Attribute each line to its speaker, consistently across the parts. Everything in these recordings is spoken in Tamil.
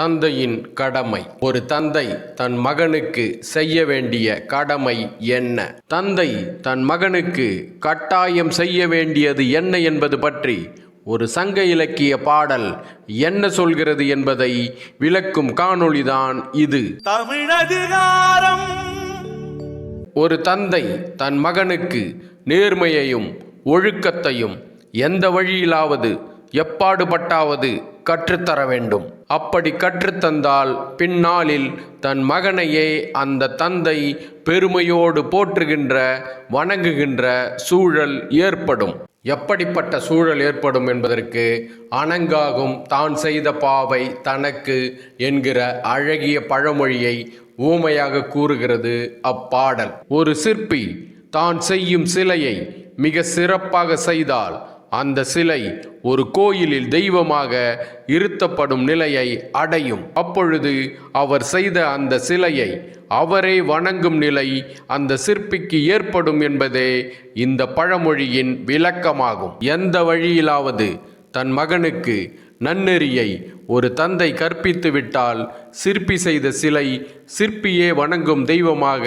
Speaker 1: தந்தையின் கடமை. ஒரு தந்தை தன் மகனுக்கு செய்ய வேண்டிய கடமை என்ன? தந்தை தன் மகனுக்கு கட்டாயம் செய்ய வேண்டியது என்ன என்பது பற்றி ஒரு சங்க இலக்கிய பாடல் என்ன சொல்கிறது என்பதை விளக்கும் காணொளிதான் இது.
Speaker 2: தமிழதிகாரம்
Speaker 1: ஒரு தந்தை தன் மகனுக்கு நேர்மையையும் ஒழுக்கத்தையும் எந்த வழியிலாவது எப்பாடுபட்டாவது கற்றுத்தர வேண்டும். அப்படி கற்றுத்தந்தால் பின்னாளில் தன் மகனையே அந்த தந்தை பெருமையோடு போற்றுகின்ற வணங்குகின்ற சூழல் ஏற்படும். எப்படிப்பட்ட சூழல் ஏற்படும் என்பதற்கு அணங்காகும் தான் செய்த பாவை தனக்கு என்கிற அழகிய பழமொழியை ஊமையாக கூறுகிறது அப்பாடல். ஒரு சிற்பி தான் செய்யும் சிலையை மிக சிறப்பாக செய்தால் அந்த சிலை ஒரு கோயிலில் தெய்வமாக இருத்தப்படும் நிலையை அடையும். அப்பொழுது அவர் செய்த அந்த சிலையை அவரே வணங்கும் நிலை அந்த சிற்பிக்கு ஏற்படும் என்பதே இந்த பழமொழியின் விளக்கமாகும். எந்த வழியிலாவது தன் மகனுக்கு நன்னெறியை ஒரு தந்தை கற்பித்து விட்டால் சிற்பி செய்த சிலை சிற்பியே வணங்கும் தெய்வமாக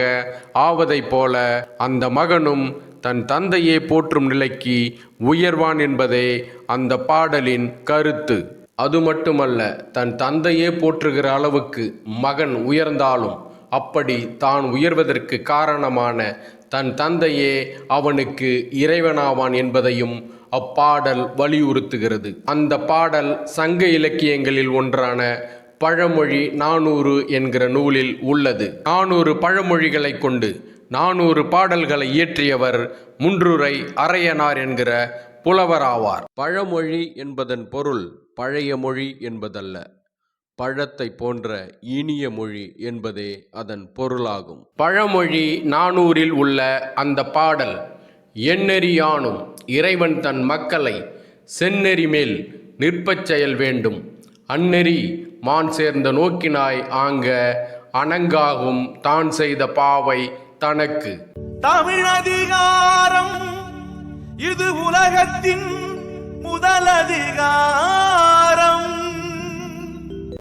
Speaker 1: ஆவதைப் போல அந்த மகனும் தன் தந்தையே போற்றும் நிலைக்கு உயர்வான் என்பதே அந்த பாடலின் கருத்து. அது மட்டுமல்ல தன் தந்தையே போற்றுகிற அளவுக்கு மகன் உயர்ந்தாலும் அப்படி தான் உயர்வதற்கு காரணமான தன் தந்தையே அவனுக்கு இறைவனாவான் என்பதையும் அப்பாடல் வலியுறுத்துகிறது. அந்த பாடல் சங்க இலக்கியங்களில் ஒன்றான பழமொழி நானூறு என்கிற நூலில் உள்ளது. நானூறு பழமொழிகளை கொண்டு நானூறு பாடல்களை இயற்றியவர் முன்றுரை அரையனார் என்கிற புலவராவார். பழமொழி என்பதன் பொருள் பழைய மொழி என்பதல்ல. பழத்தை போன்ற இனிய மொழி என்பதே அதன் பொருளாகும். பழமொழி நானூறில் உள்ள அந்த பாடல் எண்ணெறியானும் இறைவன் தன் மக்களை செந்நெறி மேல் நிற்பச் செயல் வேண்டும். அந்நெறி மான் சேர்ந்த நோக்கினாய் ஆங்க அணங்காகும் தான் செய்த பாவை தனக்கு.
Speaker 2: தமிழ் அதிகாரம் இது உலகத்தின் முதல் அதிகாரம்